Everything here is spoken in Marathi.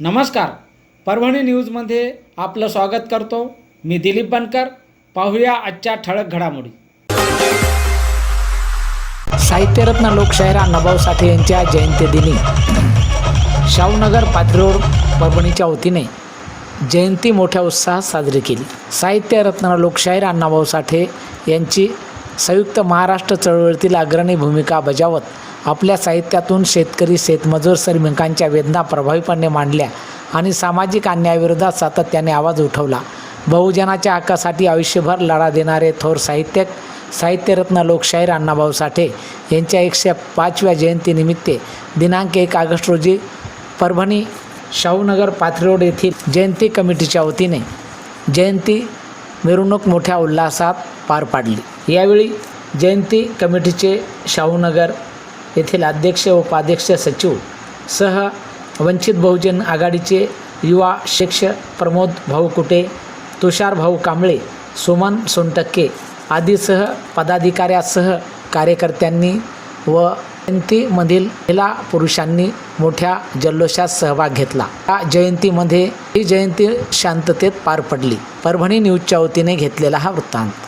नमस्कार. परभणी न्यूजमध्ये आपलं स्वागत करतो. मी दिलीप बनकर. पाहूया आजच्या ठळक घडामोडी. साहित्यरत्न लोकशाहिरा अण्णाभाऊ साठे यांच्या जयंतीदिनी शाहूनगर पाथरोड परभणीच्या वतीने जयंती मोठ्या उत्साहात साजरी केली. साहित्यरत्न लोकशाहीर अण्णाभाऊ साठे यांची संयुक्त महाराष्ट्र चळवळीतील अग्रणी भूमिका बजावत आपल्या साहित्यातून शेतकरी शेतमजूर श्रमिकांच्या वेदना प्रभावीपणे मांडल्या आणि सामाजिक अन्यायाविरोधात सातत्याने आवाज उठवला. बहुजनाच्या हक्कासाठी आयुष्यभर लढा देणारे थोर साहित्यक साहित्यरत्न लोकशाहीर अण्णाभाऊ साठे यांच्या एकशे पाचव्या जयंतीनिमित्त दिनांक एक ऑगस्ट रोजी परभणी शाहूनगर पाथरोड येथील जयंती कमिटीच्या वतीने जयंती मिरवणूक मोठ्या उल्हासात पार पाडली. यावेळी जयंती कमिटीचे शाहूनगर येथील अध्यक्ष व उपाध्यक्ष सचिव सह वंचित बहुजन आघाडीचे युवा शिक्ष प्रमोद भाऊ कुटे तुषार भाऊ कांबळे सुमन सोनटक्के आदीसह पदाधिकाऱ्यासह कार्यकर्त्यांनी व जयंतीमधील महिला पुरुषांनी मोठ्या जल्लोषात सहभाग घेतला. या जयंतीमध्ये ही जयंती शांततेत पार पडली. परभणी न्यूजच्या वतीने घेतलेला हा वृत्तांत.